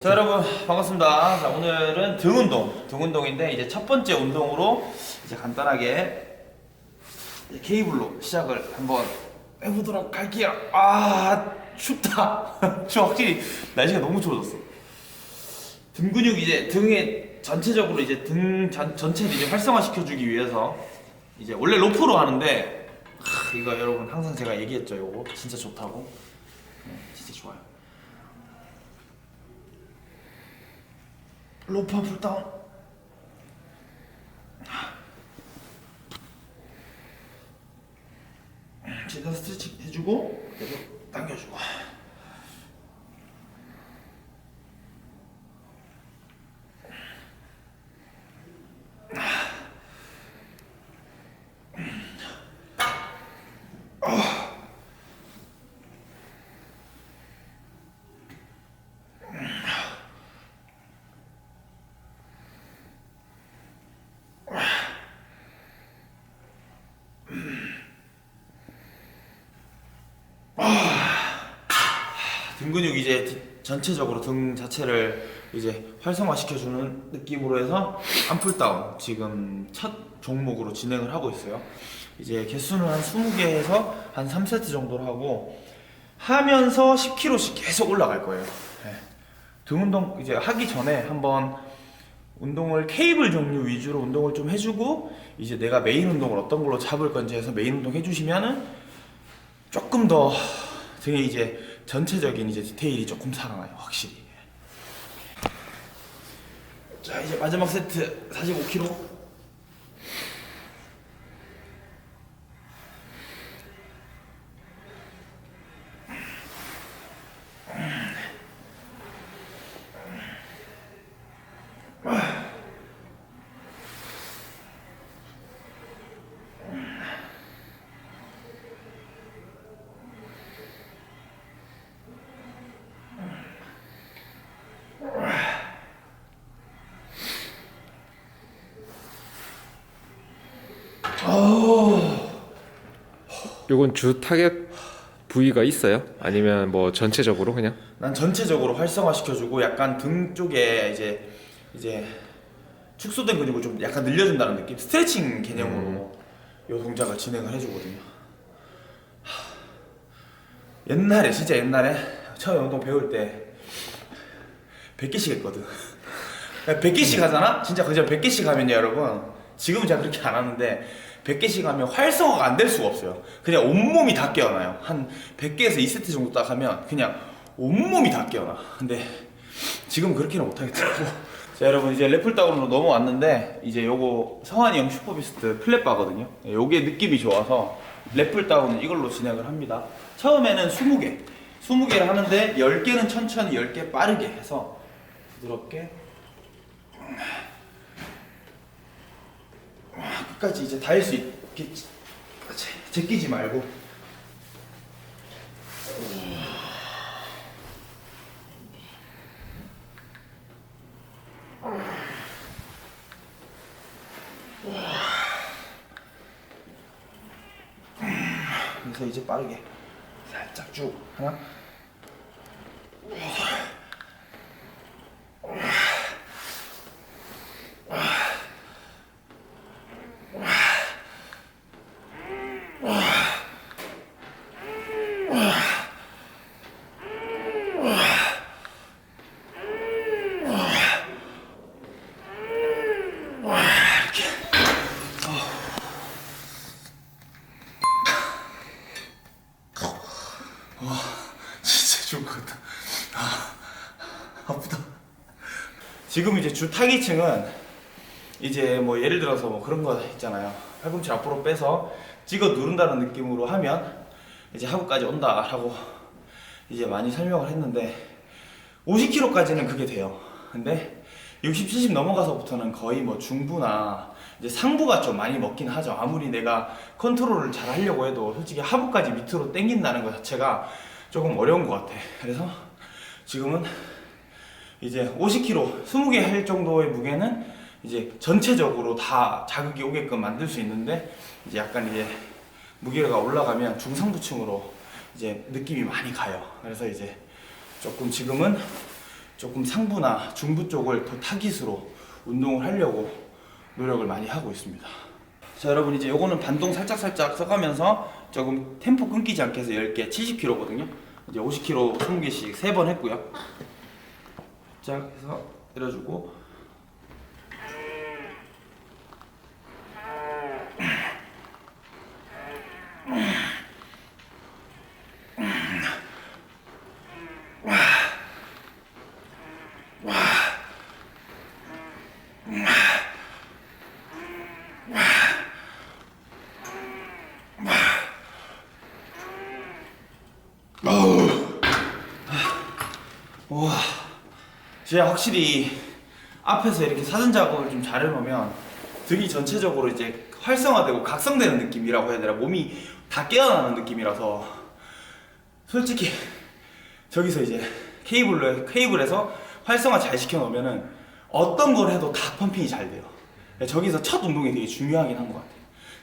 자 여러분 반갑습니다. 자 오늘은 등 운동, 등 운동인데 이제 첫 번째 운동으로 이제 간단하게 케이블로 시작을 한번 해보도록 할게요. 아 춥다. 추워 확실히 날씨가 너무 추워졌어. 등 근육 이제 등에 전체적으로 이제 등 전, 전체를 이제 활성화 시켜주기 위해서 이제 원래 로프로 하는데 하, 이거 여러분 항상 제가 얘기했죠. 이거 진짜 좋다고. 네, 진짜 좋아요. 로프 풀다운. 최대한 스트레칭 해주고 계속 당겨주고 등 근육 이제 디- 전체적으로 등 자체를 이제 활성화시켜주는 느낌으로 해서 암풀다운 지금 첫 종목으로 진행을 하고 있어요. 이제 개수는 한 20개에서 한 3세트 정도로 하고 하면서 10kg씩 계속 올라갈 거예요. 네. 등 운동 이제 하기 전에 한번 운동을 케이블 종류 위주로 운동을 좀 해주고 이제 내가 메인 운동을 어떤 걸로 잡을 건지 해서 메인 운동 해주시면은 조금 더 등에 이제 전체적인 이제 디테일이 조금 살아나요 확실히. 자 이제 마지막 세트. 45kg 요건 주 타격 부위가 있어요? 아니면 뭐 전체적으로 그냥? 난 전체적으로 활성화 시켜주고 약간 등 쪽에 이제 이제 축소된 근육을 좀 약간 늘려준다는 느낌? 스트레칭 개념으로 이 동작을 진행을 해주거든요. 하, 옛날에 진짜 옛날에 처음 운동 배울 때 100개씩 했거든. 100개씩 하잖아? 진짜 그저 100개씩 하면요 여러분. 지금은 제가 그렇게 안 하는데 100개씩 하면 활성화가 안 될 수가 없어요. 그냥 온몸이 다 깨어나요. 한 100개에서 2세트 정도 딱 하면 그냥 온몸이 다 깨어나. 근데 지금 그렇게는 못하겠더라고. 자 여러분 이제 래플 다운으로 넘어왔는데 이제 요거 성환이 형 슈퍼비스트 플랫바거든요. 요게 느낌이 좋아서 래플 다운은 이걸로 진행을 합니다. 처음에는 20개. 20개를 하는데 10개는 천천히 10개 빠르게 해서 부드럽게 끝까지 이제 닿을 수 있게 제- 제끼지 말고. 그래서 이제 빠르게 살짝 쭉 하나 진짜 좋을 것 같다. 아, 아프다. 지금 이제 주 타기층은 이제 뭐 예를 들어서 뭐 그런 거 있잖아요. 팔꿈치 앞으로 빼서 찍어 누른다는 느낌으로 하면 이제 하구까지 온다라고 이제 많이 설명을 했는데 50kg까지는 그게 돼요. 근데 60, 70 넘어가서부터는 거의 뭐 중부나 이제 상부가 좀 많이 먹긴 하죠. 아무리 내가 컨트롤을 잘 하려고 해도 솔직히 하부까지 밑으로 당긴다는 것 자체가 조금 어려운 것 같아. 그래서 지금은 이제 50kg, 20개 할 정도의 무게는 이제 전체적으로 다 자극이 오게끔 만들 수 있는데 이제 약간 이제 무게가 올라가면 중상부층으로 이제 느낌이 많이 가요. 그래서 이제 조금 지금은 조금 상부나 중부 쪽을 더 타깃으로 운동을 하려고 노력을 많이 하고 있습니다. 자 여러분 이제 요거는 반동 살짝 살짝 써가면서 조금 템포 끊기지 않게 해서 10개 70kg거든요. 이제 50kg 20개씩 3번 했고요. 살짝 해서 때려주고 와, 진짜 확실히 앞에서 이렇게 사전 작업을 좀 잘해놓으면 등이 전체적으로 이제 활성화되고 각성되는 느낌이라고 해야 되나 몸이 다 깨어나는 느낌이라서 솔직히 저기서 이제 케이블로 케이블에서 활성화 잘 시켜놓으면은 어떤 걸 해도 다 펌핑이 잘 돼요. 저기서 첫 운동이 되게 중요하긴 한 것 같아요.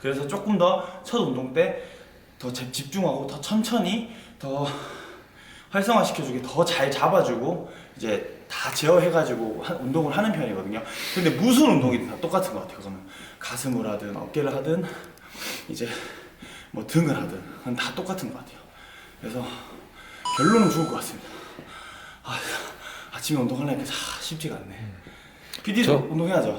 그래서 조금 더 첫 운동 때 더 집중하고 더 천천히 더 활성화 시켜주게 더 잘 잡아주고 이제 다 제어해가지고 한- 운동을 하는 편이거든요. 근데 무슨 운동이든 다 똑같은 것 같아요. 그거는 가슴을 하든 어깨를 하든 이제 뭐 등을 하든 그건 다 똑같은 것 같아요. 그래서 결론은 좋을 것 같습니다. 아, 아침에 운동하려니까 아, 쉽지가 않네. PD도 저- 운동해야죠.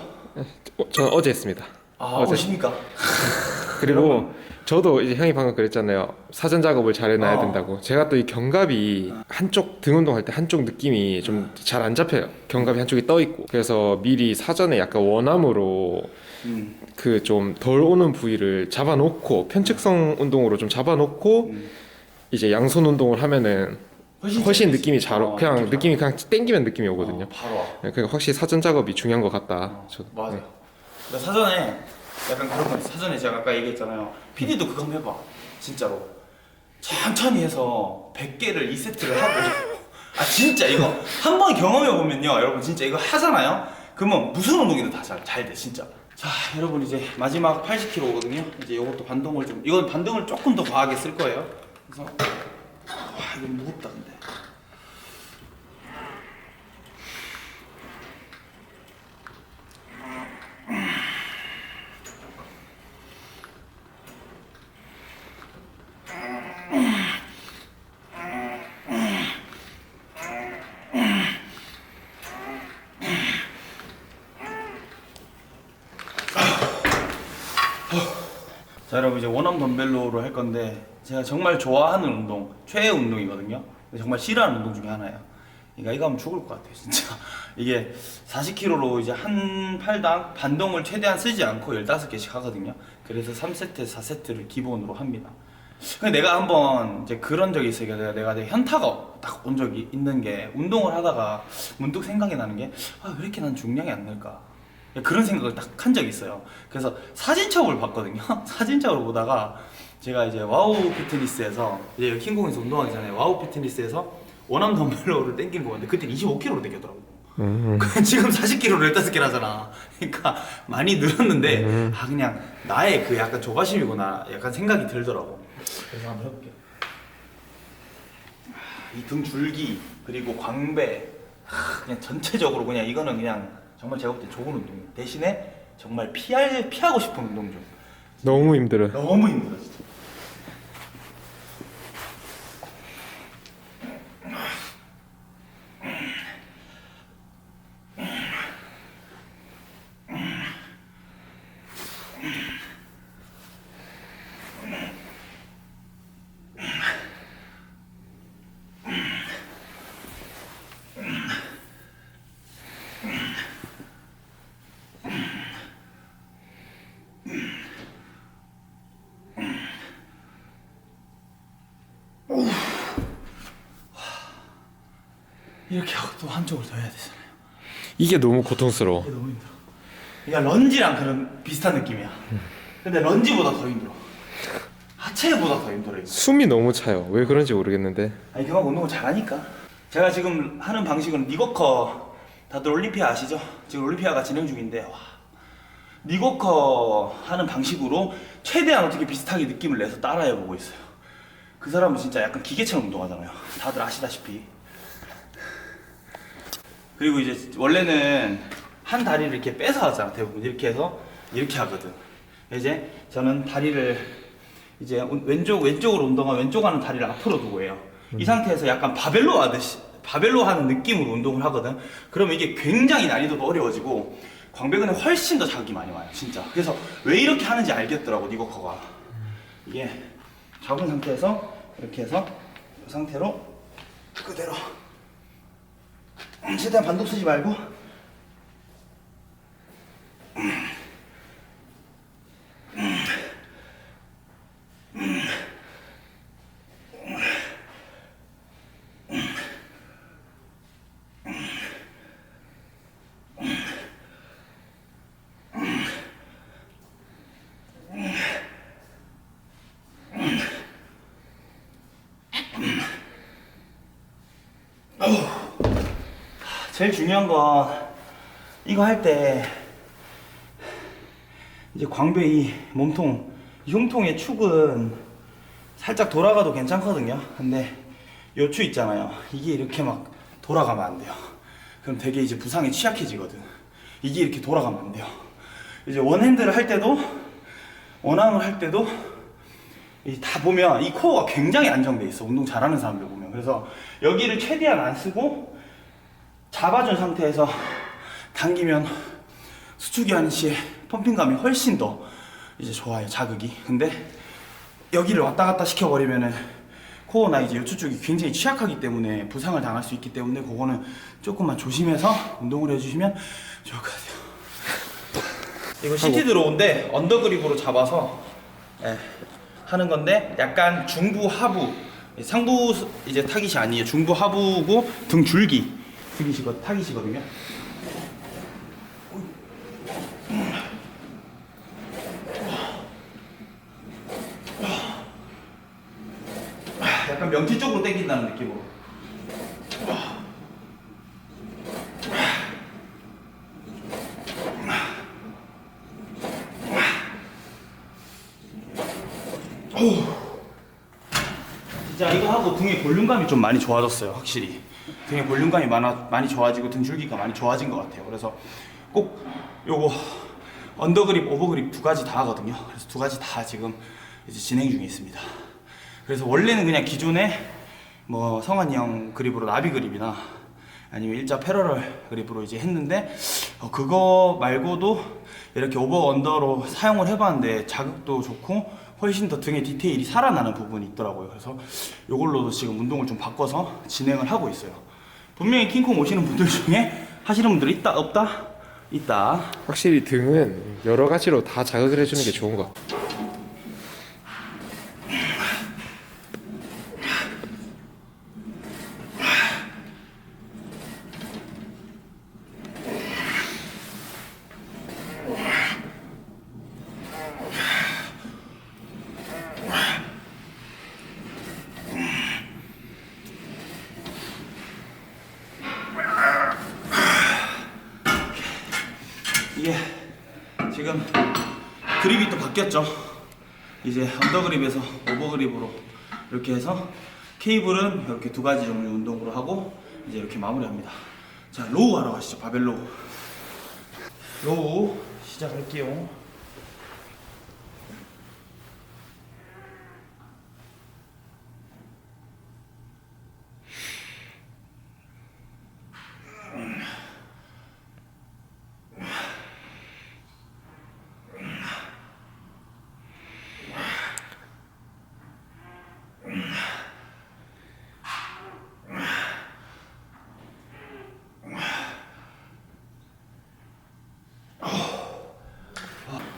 어, 저는 어제 했습니다. 아, 어제. 오십니까? 그리고 저도 이제 형이 방금 그랬잖아요. 사전 작업을 잘 해놔야 어. 된다고. 제가 또이 견갑이 한쪽 등 운동할 때 한쪽 느낌이 좀 잘 안 잡혀요. 견갑이 한쪽이 떠 있고. 그래서 미리 사전에 약간 원암으로 음, 그 좀 덜 오는 부위를 잡아놓고 편측성 운동으로 좀 잡아놓고 음. 이제 양손 운동을 하면은 훨씬 재밌지. 느낌이 잘 오, 어, 그냥 진짜. 느낌이 그냥 땡기면 느낌이 오거든요. 어, 바로 와. 네, 그러니까 확실히 사전 작업이 중요한 것 같다. 어, 저도. 맞아요. 네. 사전에 약간 그런 거. 사전에 제가 아까 얘기했잖아요. PD도 그거 한번 해봐. 진짜로. 천천히 해서 100개를 2세트를 하고. 아 진짜 이거 한 번 경험해 보면요, 여러분 진짜 이거 하잖아요. 그러면 무슨 운동이든 다 잘 잘 돼 진짜. 자 여러분 이제 마지막 80kg거든요. 이제 이것도 반동을 좀 이건 반동을 조금 더 과하게 쓸 거예요. 그래서 와 이거 무겁다 근데. 자 여러분 이제 원암 덤벨로로 할 건데 제가 정말 좋아하는 운동 최애 운동이거든요. 정말 싫어하는 운동 중에 하나예요. 그러니까 이거 하면 죽을 것 같아요 진짜. 이게 40kg로 이제 한 팔당 반동을 최대한 쓰지 않고 15개씩 하거든요. 그래서 3세트 4세트를 기본으로 합니다. 근데 내가 한번 이제 그런 적이 있어요. 내가, 내가 내 현타가 딱 온 적이 있는 게 운동을 하다가 문득 생각이 나는 게 아 왜 이렇게 난 중량이 안 늘까 그런 생각을 딱 한 적이 있어요. 그래서 사진첩을 봤거든요. 사진첩을 보다가 제가 이제 와우 피트니스에서 이제 여기 킹공에서 운동하기 전에 와우 피트니스에서 원암 덤벨로를 땡기는 거 봤는데 그때 25kg로 땡겼더라고. 음. 지금 40kg를 15개를 하잖아. 그러니까 많이 늘었는데 아 그냥 나의 그 약간 조바심이구나 약간 생각이 들더라고. 그래서 한번 해볼게요. 이 등 줄기 그리고 광배 하, 그냥 전체적으로 그냥 이거는 그냥 정말 제가 볼 때 좋은 운동이에요. 대신에 정말 피할 피하고 싶은 운동 중. 너무 힘들어. 너무 힘들어 진짜. 이렇게 하고 또 한쪽을 더 해야 되잖아요. 이게 너무 고통스러워. 이게 너무 힘들어. 그러니까 런지랑 그런 비슷한 느낌이야. 근데 런지보다 더 힘들어. 하체보다 더 힘들어. 이거. 숨이 너무 차요. 왜 그런지 모르겠는데. 아니 그만 운동을 잘하니까. 제가 지금 하는 방식은 니거커 다들 올림피아 아시죠? 지금 올림피아가 진행 중인데 와. 니거커 하는 방식으로 최대한 어떻게 비슷하게 느낌을 내서 따라해 보고 있어요. 그 사람은 진짜 약간 기계처럼 운동하잖아요. 다들 아시다시피. 그리고 이제 원래는 한 다리를 이렇게 빼서 하잖아 대부분. 이렇게 해서 이렇게 하거든. 이제 저는 다리를 이제 왼쪽 왼쪽으로 운동하면 왼쪽 하는 다리를 앞으로 두고 해요. 이 상태에서 약간 바벨로 하듯이 바벨로 하는 느낌으로 운동을 하거든. 그러면 이게 굉장히 난이도도 어려워지고 광배근에 훨씬 더 자극이 많이 와요 진짜. 그래서 왜 이렇게 하는지 알겠더라고 니거커가. 이게 잡은 상태에서 이렇게 해서 이 상태로 그대로 음, 최대한 반동 쓰지 말고 제일 중요한 건 이거 할 때 이제 광배 이 몸통 이 흉통의 축은 살짝 돌아가도 괜찮거든요. 근데 요축 있잖아요. 이게 이렇게 막 돌아가면 안 돼요. 그럼 되게 이제 부상에 취약해지거든. 이게 이렇게 돌아가면 안 돼요. 이제 원핸드를 할 때도 원암을 할 때도 이다 보면 이 코어가 굉장히 안정돼 있어. 운동 잘하는 사람들 보면. 그래서 여기를 최대한 안 쓰고 잡아준 상태에서 당기면 수축이 하는 시에 펌핑감이 훨씬 더 이제 좋아요 자극이. 근데 여기를 왔다 갔다 시켜버리면은 코어나 이제 요추 쪽이 굉장히 취약하기 때문에 부상을 당할 수 있기 때문에 그거는 조금만 조심해서 운동을 해주시면 좋을 것 같아요. 이거 CT 들어온데 언더그립으로 잡아서 예, 하는 건데 약간 중부 하부 상부 스- 이제 타깃이 아니에요. 중부 하부고 등 줄기 타깃이거 타깃이거든요. 약간 명치 쪽으로 당긴다는 느낌으로. 진짜 이거 하고 등의 볼륨감이 좀 많이 좋아졌어요, 확실히. 등의 볼륨감이 많아, 많이 좋아지고 등 줄기가 많이 좋아진 것 같아요. 그래서 꼭 요거 언더그립, 오버그립 두 가지 다 하거든요. 그래서 두 가지 다 지금 이제 진행 중에 있습니다. 그래서 원래는 그냥 기존에 뭐 성환이 형 그립으로 나비 그립이나 아니면 일자 패러럴 그립으로 이제 했는데 어, 그거 말고도 이렇게 오버 언더로 사용을 해봤는데 자극도 좋고 훨씬 더 등의 디테일이 살아나는 부분이 있더라고요. 그래서 이걸로도 지금 운동을 좀 바꿔서 진행을 하고 있어요. 분명히 킹콩 오시는 분들 중에 하시는 분들 있다 없다 있다. 확실히 등은 여러 가지로 다 자극을 해주는 게 좋은 것 같아요. 이게 지금 그립이 또 바뀌었죠. 이제 언더그립에서 오버그립으로 이렇게 해서 케이블은 이렇게 두 가지 종류 운동으로 하고 이제 이렇게 마무리합니다. 자 로우 하러 가시죠. 바벨 로우. 로우 시작할게요.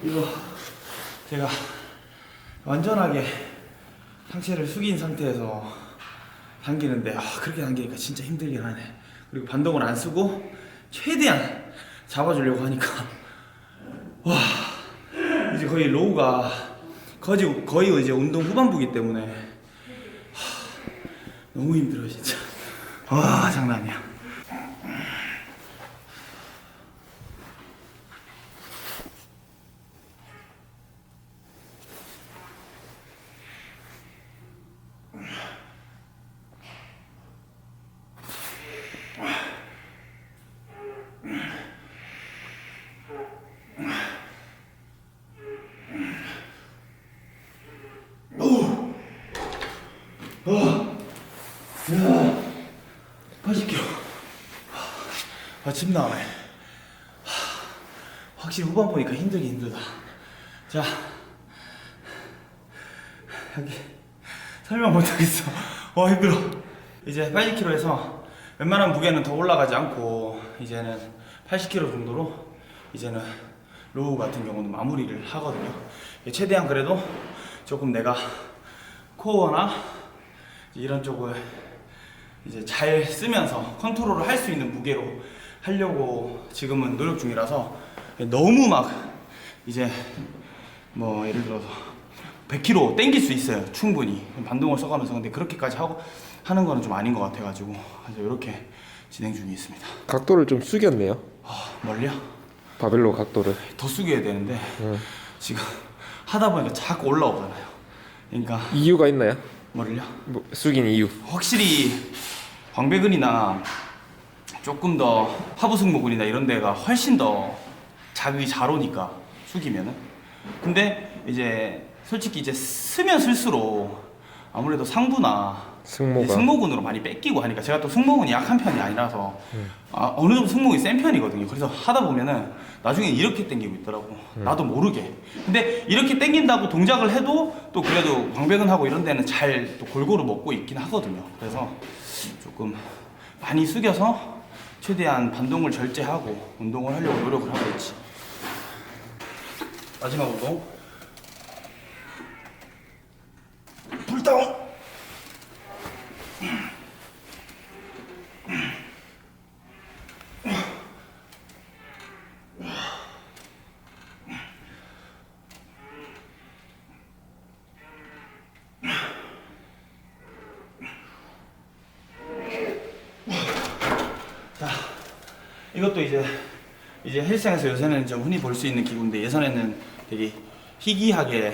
이거 제가 완전하게 상체를 숙인 상태에서 당기는데 아 그렇게 당기니까 진짜 힘들긴 하네. 그리고 반동을 안 쓰고 최대한 잡아주려고 하니까 와 이제 거의 로우가 거의 거의 이제 운동 후반부기 때문에 하, 너무 힘들어 진짜. 와 장난 아니 야 80kg. 아, 침 나오네. 확실히 후반 보니까 힘들긴 힘들다. 자, 여기 설명 못하겠어. 어 힘들어. 이제 80kg에서 웬만한 무게는 더 올라가지 않고 이제는 80kg 정도로 이제는 로우 같은 경우는 마무리를 하거든요. 최대한 그래도 조금 내가 코어나 이런 쪽을 이제 잘 쓰면서 컨트롤을 할 수 있는 무게로 하려고 지금은 노력 중이라서 너무 막 이제 뭐 예를 들어서 100kg 땡길 수 있어요 충분히 반동을 써가면서 근데 그렇게까지 하고 하는 거는 좀 아닌 것 같아가지고 그래서 이렇게 진행 중에 있습니다 각도를 좀 숙였네요. 아 멀리요? 바벨로 각도를. 더 숙여야 되는데 응. 지금 하다 보니까 자꾸 올라오잖아요 그러니까 이유가 있나요? 멀리요? 뭐, 숙인 이유. 확실히 광배근이나 조금 더 하부 승모근이나 이런 데가 훨씬 더 자극이 잘 오니까 숙이면은. 근데 이제 솔직히 이제 쓰면 쓸수록 아무래도 상부나 승모가. 승모근으로 많이 뺏기고 하니까 제가 또 승모근이 약한 편이 아니라서 아, 어느 정도 승모근이 센 편이거든요. 그래서 하다 보면은 나중에 이렇게 당기고 있더라고. 나도 모르게. 근데 이렇게 당긴다고 동작을 해도 또 그래도 광배근 하고 이런 데는 잘 또 골고루 먹고 있긴 하거든요. 그래서 조금 많이 숙여서 최대한 반동을 절제하고 운동을 하려고 노력을 하고 있지. 마지막 운동. 풀다운 이것도 이제 이제 헬스장에서 요새는 좀 흔히 볼 수 있는 기구인데 예전에는 되게 희귀하게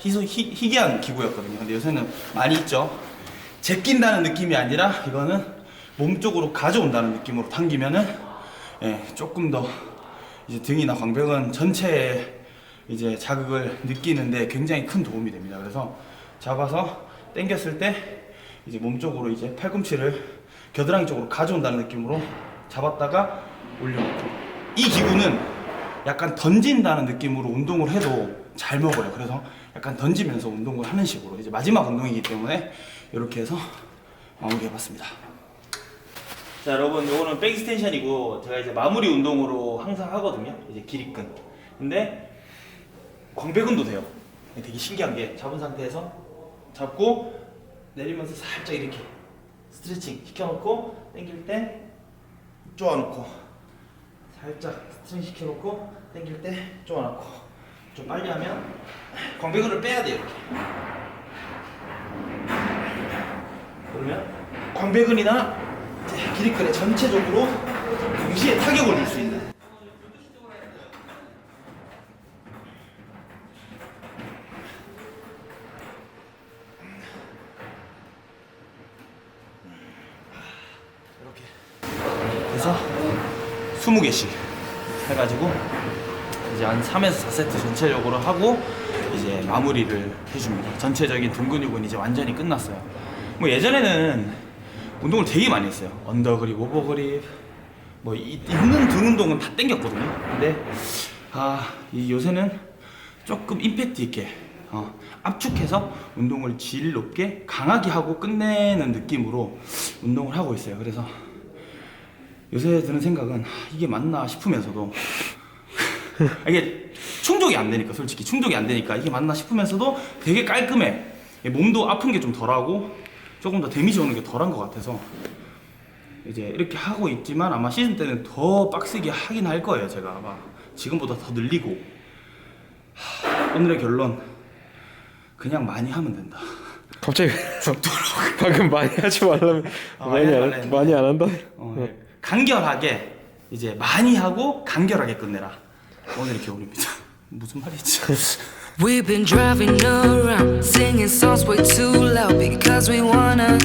희소, 희, 희귀한 기구였거든요. 근데 요새는 많이 있죠. 제낀다는 느낌이 아니라 이거는 몸 쪽으로 가져온다는 느낌으로 당기면은 예, 조금 더 이제 등이나 광배근 전체에 이제 자극을 느끼는데 굉장히 큰 도움이 됩니다. 그래서 잡아서 당겼을 때 이제 몸 쪽으로 이제 팔꿈치를 겨드랑이 쪽으로 가져온다는 느낌으로 잡았다가 올려놓고 이 기구는 약간 던진다는 느낌으로 운동을 해도 잘 먹어요. 그래서 약간 던지면서 운동을 하는 식으로 이제 마지막 운동이기 때문에 이렇게 해서 마무리해봤습니다. 자 여러분 요거는 백스텐션이고 제가 이제 마무리 운동으로 항상 하거든요. 이제 기립근. 근데 광배근도 돼요. 되게 신기한 게 잡은 상태에서 잡고 내리면서 살짝 이렇게 스트레칭 시켜놓고 당길 때 쪼아놓고 살짝 스트레칭 시켜놓고 당길 때 쪼아놓고 좀 빨리 하면 광배근을 빼야 돼요 이렇게. 그러면 광배근이나 기립근에 전체적으로 동시에 타격을 줄 수 있는 이렇게 해서 20개씩 해가지고 이제 한 3에서 4세트 전체적으로 하고 이제 마무리를 해줍니다. 전체적인 등 근육은 이제 완전히 끝났어요. 뭐 예전에는 운동을 되게 많이 했어요. 언더그립, 오버그립, 뭐 이- 있는 등 운동은 다 땡겼거든요. 근데 아, 이 요새는 조금 임팩트 있게 어, 압축해서 운동을 질 높게 강하게 하고 끝내는 느낌으로 운동을 하고 있어요. 그래서 요새 드는 생각은 아, 이게 맞나 싶으면서도. 아, 이게 충족이 안 되니까 솔직히. 충족이 안 되니까 이게 맞나 싶으면서도 되게 깔끔해. 몸도 아픈 게 좀 덜하고 조금 더 데미지 오는 게 덜한 것 같아서 이제 이렇게 하고 있지만 아마 시즌 때는 더 빡세게 하긴 할 거예요 제가 아마. 지금보다 더 늘리고. 하, 오늘의 결론 그냥 많이 하면 된다. 갑자기 방금 많이 하지 말라면 아, 많이 많이 안 많이 안 한다. 어, 네. 간결하게 이제 많이 하고 간결하게 끝내라 오늘의 교훈입니다 무슨 말이지 We've been driving around, singing songs way too loud because we wanna